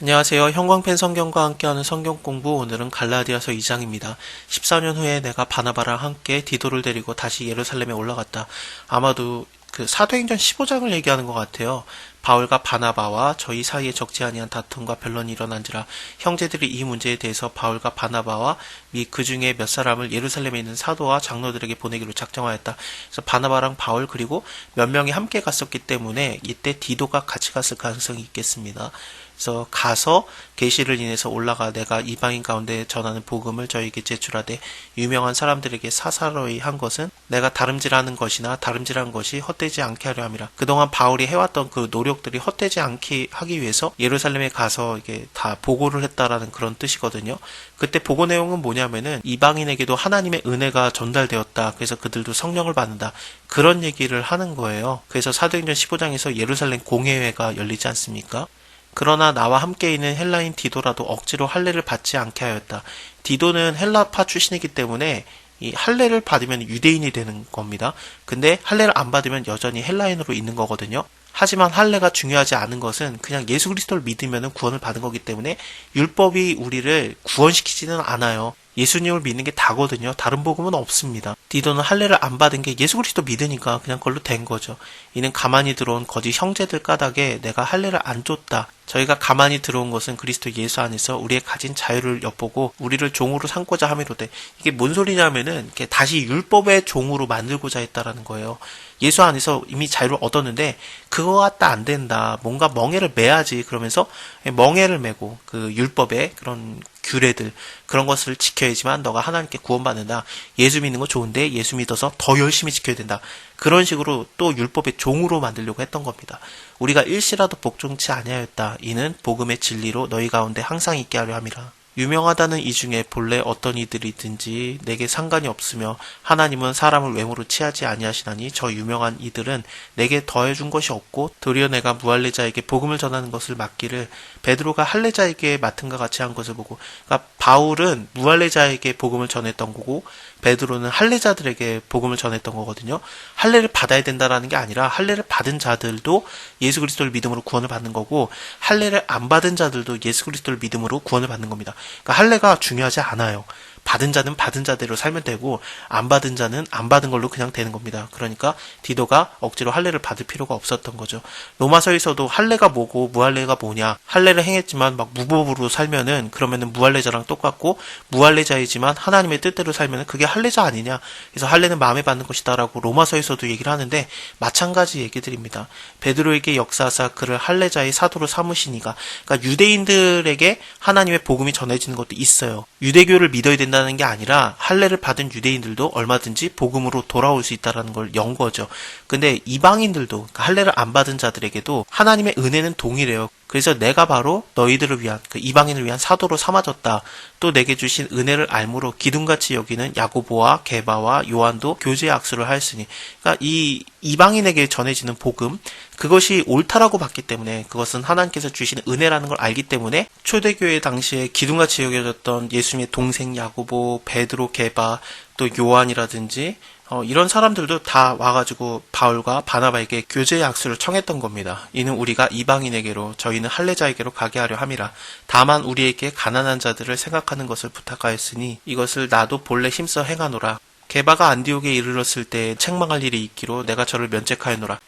안녕하세요. 형광펜 성경과 함께하는 성경 공부 오늘은 갈라디아서 2장입니다. 14년 후에 내가 바나바랑 함께 디도를 데리고 다시 예루살렘에 올라갔다. 아마도 그 사도행전 15장을 얘기하는 것 같아요. 바울과 바나바와 저희 사이에 적지 아니한 다툼과 변론이 일어난지라 형제들이 이 문제에 대해서 바울과 바나바와 및 그 중에 몇 사람을 예루살렘에 있는 사도와 장로들에게 보내기로 작정하였다. 그래서 바나바랑 바울 그리고 몇 명이 함께 갔었기 때문에 이때 디도가 같이 갔을 가능성이 있겠습니다. 그래서 가서 계시를 인해서 올라가 내가 이방인 가운데 전하는 복음을 저에게 제출하되 유명한 사람들에게 사사로이 한 것은 내가 다름질하는 것이나 다름질한 것이 헛되지 않게 하려 함이라. 그동안 바울이 해왔던 그 노력 들이 헛되지 않게 하기 위해서 예루살렘에 가서 이게 다 보고를 했다라는 그런 뜻이거든요. 그때 보고 내용은 뭐냐면은 이방인에게도 하나님의 은혜가 전달되었다. 그래서 그들도 성령을 받는다. 그런 얘기를 하는 거예요. 그래서 사도행전 15장에서 예루살렘 공회회가 열리지 않습니까? 그러나 나와 함께 있는 헬라인 디도라도 억지로 할례를 받지 않게 하였다. 디도는 헬라파 출신이기 때문에 이 할례를 받으면 유대인이 되는 겁니다. 근데 할례를 안 받으면 여전히 헬라인으로 있는 거거든요. 하지만 할례가 중요하지 않은 것은 그냥 예수 그리스도를 믿으면 구원을 받은 거기 때문에 율법이 우리를 구원시키지는 않아요. 예수님을 믿는 게 다거든요. 다른 복음은 없습니다. 디도는 할례를 안 받은 게 예수 그리스도 믿으니까 그냥 그걸로 된 거죠. 이는 가만히 들어온 거짓 형제들 까닭에 내가 할례를 안 줬다. 저희가 가만히 들어온 것은 그리스도 예수 안에서 우리의 가진 자유를 엿보고 우리를 종으로 삼고자 함이로되 이게 뭔 소리냐면은 이렇게 다시 율법의 종으로 만들고자 했다라는 거예요. 예수 안에서 이미 자유를 얻었는데 그거 갖다 안 된다. 뭔가 멍해를 매야지 그러면서 멍해를 매고 그 율법의 그런 규례들 그런 것을 지켜야지만 너가 하나님께 구원받는다. 예수 믿는 거 좋은데 예수 믿어서 더 열심히 지켜야 된다. 그런 식으로 또 율법의 종으로 만들려고 했던 겁니다. 우리가 일시라도 복종치 아니하였다. 이는 복음의 진리로 너희 가운데 항상 있게 하려 함이라. 유명하다는 이 중에 본래 어떤 이들이든지 내게 상관이 없으며 하나님은 사람을 외모로 취하지 아니하시나니 저 유명한 이들은 내게 더해준 것이 없고 도리어 내가 무할례자에게 복음을 전하는 것을 맡기를 베드로가 할례자에게 맡은가 같이 한 것을 보고 그러니까 바울은 무할례자에게 복음을 전했던 거고 베드로는 할례자들에게 복음을 전했던 거거든요. 할례를 받아야 된다라는 게 아니라 할례를 받은 자들도 예수 그리스도를 믿음으로 구원을 받는 거고 할례를 안 받은 자들도 예수 그리스도를 믿음으로 구원을 받는 겁니다. 그러니까 할례가 중요하지 않아요. 받은 자는 받은 자대로 살면 되고 안 받은 자는 안 받은 걸로 그냥 되는 겁니다. 그러니까 디도가 억지로 할례를 받을 필요가 없었던 거죠. 로마서에서도 할례가 뭐고 무할례가 뭐냐 할례를 행했지만 막 무법으로 살면은 그러면은 무할례자랑 똑같고 무할례자이지만 하나님의 뜻대로 살면은 그게 할례자 아니냐 그래서 할례는 마음에 받는 것이다라고 로마서에서도 얘기를 하는데 마찬가지 얘기들입니다. 베드로에게 역사사 그를 할례자의 사도로 삼으시니가 그러니까 유대인들에게 하나님의 복음이 전해지는 것도 있어요. 유대교를 믿어야 된다 는 게 아니라 할례를 받은 유대인들도 얼마든지 복음으로 돌아올 수 있다라는 걸 연 거죠. 근데 이방인들도 그러니까 할례를 안 받은 자들에게도 하나님의 은혜는 동일해요. 그래서 내가 바로 너희들을 위한 그 이방인을 위한 사도로 삼아졌다. 또 내게 주신 은혜를 알므로 기둥같이 여기는 야고보와 게바와 요한도 교제 악수를 하였으니 그러니까 이 이방인에게 전해지는 복음 그것이 옳다라고 봤기 때문에 그것은 하나님께서 주신 은혜라는 걸 알기 때문에 초대교회 당시에 기둥같이 여겨졌던 예수님의 동생 야고보, 베드로, 게바 또 요한이라든지 어, 이런 사람들도 다 와가지고 바울과 바나바에게 교제의 악수를 청했던 겁니다. 이는 우리가 이방인에게로 저희는 할례자에게로 가게 하려 함이라. 다만 우리에게 가난한 자들을 생각하는 것을 부탁하였으니 이것을 나도 본래 힘써 행하노라. 게바가 안디옥에 이르렀을 때 책망할 일이 있기로 내가 저를 면책하였노라.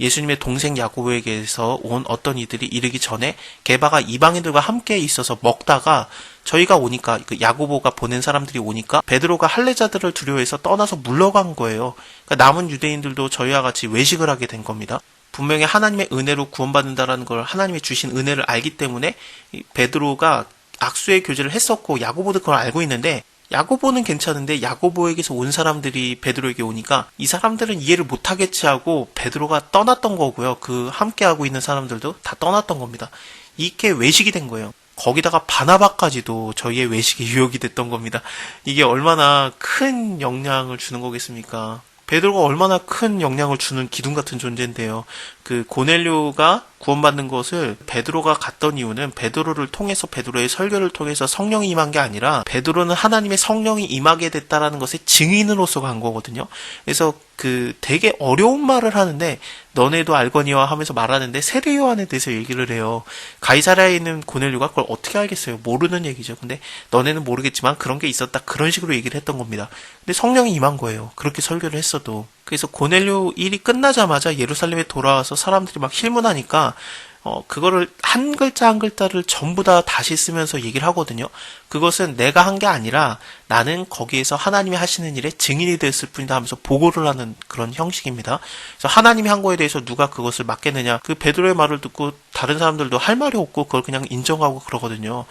예수님의 동생 야고보에게서 온 어떤 이들이 이르기 전에 게바가 이방인들과 함께 있어서 먹다가 저희가 오니까 그 야고보가 보낸 사람들이 오니까 베드로가 할례자들을 두려워해서 떠나서 물러간 거예요. 그러니까 남은 유대인들도 저희와 같이 외식을 하게 된 겁니다. 분명히 하나님의 은혜로 구원받는다라는 걸 하나님이 주신 은혜를 알기 때문에 이 베드로가 악수의 교제를 했었고 야고보도 그걸 알고 있는데 야고보는 괜찮은데 야고보에게서 온 사람들이 베드로에게 오니까 이 사람들은 이해를 못하겠지 하고 베드로가 떠났던 거고요. 그 함께하고 있는 사람들도 다 떠났던 겁니다. 이게 외식이 된 거예요. 거기다가 바나바까지도 저희의 외식에 유혹이 됐던 겁니다. 이게 얼마나 큰 영향을 주는 거겠습니까? 베드로가 얼마나 큰 영향을 주는 기둥 같은 존재인데요. 그 고넬료가 구원받는 것을 베드로가 갔던 이유는 베드로를 통해서 베드로의 설교를 통해서 성령이 임한 게 아니라 베드로는 하나님의 성령이 임하게 됐다라는 것의 증인으로서 간 거거든요. 그래서 그 되게 어려운 말을 하는데 너네도 알거니와 하면서 말하는데 세례 요한에 대해서 얘기를 해요. 가이사라에 있는 고넬료가 그걸 어떻게 알겠어요? 모르는 얘기죠. 근데 너네는 모르겠지만 그런 게 있었다. 그런 식으로 얘기를 했던 겁니다. 근데 성령이 임한 거예요. 그렇게 설교를 했어도. 그래서 고넬료 일이 끝나자마자 예루살렘에 돌아와서 사람들이 막 실문하니까 어, 그거를 한 글자 한 글자를 전부 다 다시 쓰면서 얘기를 하거든요. 그것은 내가 한 게 아니라 나는 거기에서 하나님이 하시는 일에 증인이 됐을 뿐이다 하면서 보고를 하는 그런 형식입니다. 그래서 하나님이 한 거에 대해서 누가 그것을 맡겠느냐. 그 베드로의 말을 듣고 다른 사람들도 할 말이 없고 그걸 그냥 인정하고 그러거든요.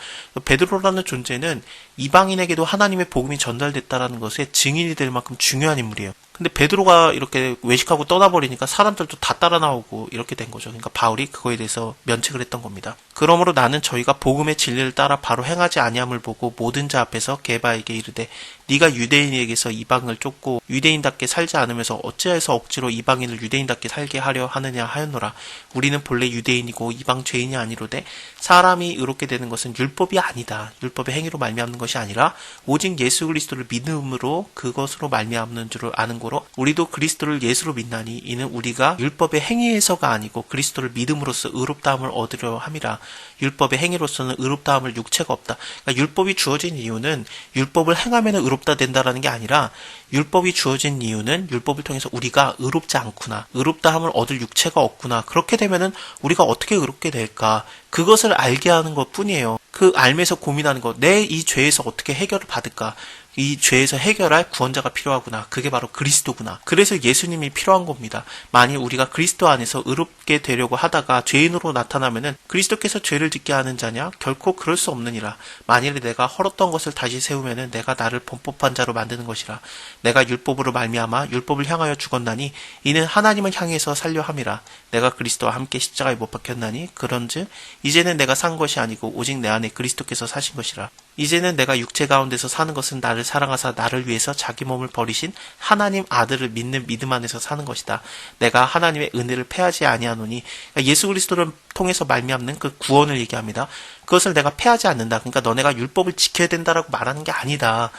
베드로라는 존재는 이방인에게도 하나님의 복음이 전달됐다라는 것에 증인이 될 만큼 중요한 인물이에요. 근데 베드로가 이렇게 외식하고 떠나버리니까 사람들도 다 따라 나오고 이렇게 된 거죠. 그러니까 바울이 그거에 대해서 면책을 했던 겁니다. 그러므로 나는 저희가 복음의 진리를 따라 바로 행하지 아니함을 보고 모든 자 앞에서 게바에게 이르되 네가 유대인에게서 이방을 쫓고 유대인답게 살지 않으면서 어찌해서 억지로 이방인을 유대인답게 살게 하려 하느냐 하였노라. 우리는 본래 유대인이고 이방 죄인이 아니로되 사람이 의롭게 되는 것은 율법이 아니다. 율법의 행위로 말미암는 것이 아니라 오직 예수 그리스도를 믿음으로 그것으로 말미암는 줄을 아는 고로 우리도 그리스도를 예수로 믿나니 이는 우리가 율법의 행위에서가 아니고 그리스도를 믿음으로써 의롭다함을 얻으려 함이라. 율법의 행위로서는 의롭다함을 육체가 없다. 그러니까 율법이 주어진 이유는 율법을 행하면 의롭 다 된다라는 게 아니라 율법이 주어진 이유는 율법을 통해서 우리가 의롭지 않구나. 의롭다함을 얻을 육체가 없구나. 그렇게 되면은 우리가 어떻게 의롭게 될까? 그것을 알게 하는 것 뿐이에요. 그 알면서 고민하는 것. 내 이 죄에서 어떻게 해결을 받을까? 이 죄에서 해결할 구원자가 필요하구나. 그게 바로 그리스도구나. 그래서 예수님이 필요한 겁니다. 만일 우리가 그리스도 안에서 의롭게 되려고 하다가 죄인으로 나타나면은 그리스도께서 죄를 짓게 하는 자냐? 결코 그럴 수 없느니라. 만일에 내가 헐었던 것을 다시 세우면은 내가 나를 범법한 자로 만드는 것이라. 내가 율법으로 말미암아 율법을 향하여 죽었나니 이는 하나님을 향해서 살려 함이라. 내가 그리스도와 함께 십자가에 못 박혔나니 그런즉 이제는 내가 산 것이 아니고 오직 내 안에 그리스도께서 사신 것이라. 이제는 내가 육체 가운데서 사는 것은 나를 사랑하사 나를 위해서 자기 몸을 버리신 하나님 아들을 믿는 믿음 안에서 사는 것이다. 내가 하나님의 은혜를 패하지 아니하노니 그러니까 예수 그리스도를 통해서 말미암는 그 구원을 얘기합니다. 그것을 내가 패하지 않는다. 그러니까 너네가 율법을 지켜야 된다라고 말하는 게 아니다.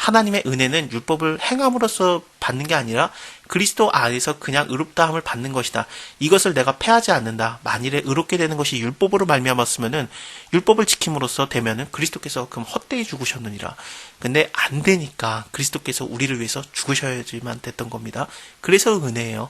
하나님의 은혜는 율법을 행함으로써 받는 게 아니라 그리스도 안에서 그냥 의롭다함을 받는 것이다. 이것을 내가 패하지 않는다. 만일에 의롭게 되는 것이 율법으로 말미암았으면은 율법을 지킴으로써 되면은 그리스도께서 그럼 헛되이 죽으셨느니라. 근데 안 되니까 그리스도께서 우리를 위해서 죽으셔야지만 됐던 겁니다. 그래서 은혜예요.